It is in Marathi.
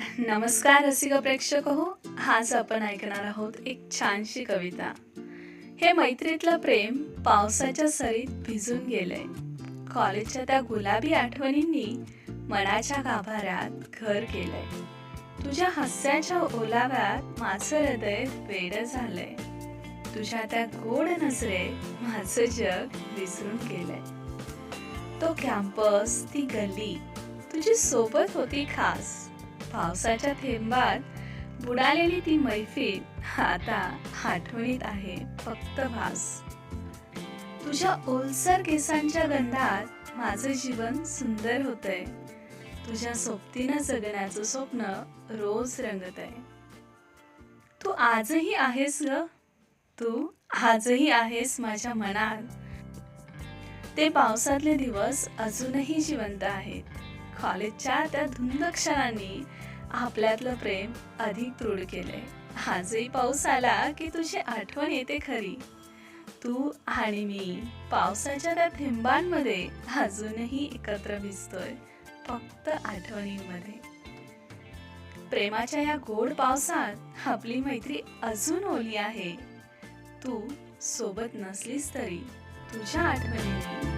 नमस्कार रसिक प्रेक्षक हो आज आपण ऐकणार आहोत एक छानशी कविता. हे मैत्रीतलं प्रेम पावसाच्या सरीत भिजून गेलंय. कॉलेजच्या त्या गुलाबी आठवणींनी मनाच्या गाभाऱ्यात घर केलंय. तुझ्या हास्याच्या ओलाव्यात माझं हृदय वेड झालंय. तुझ्या त्या गोड नजरे माझं जग विसरून गेलंय. तो कॅम्पस ती गल्ली तुझी सोबत होती खास. पावसाच्या थेंबात बुडालेली ती मैफिल आता आठवणीत आहे फक्त भास तुझ्या ओलसर केसांच्या गंधात माझं जीवन सुंदर होतंय. तुझ्या सोबतीनं जगण्याचं स्वप्न रोज रंगत आहे तू आजही आहेस ग. तू आजही आहेस माझ्या मनात. ते पावसातले दिवस अजूनही जिवंत आहेत. कॉलेजच्या त्या धुंद क्षणांनी आपल्यातलं प्रेम अधिक दृढ केलंय. आजही पाऊस आला की तुझी आठवण येते खरी. तू आणि मी पावसाच्या त्या थेंबांमध्ये अजूनही एकत्र भिजतोय फक्त आठवणींमध्ये. प्रेमाच्या या गोड पावसात आपली मैत्री अजून ओली आहे. तू सोबत नसलीस तरी तुझ्या आठवणीने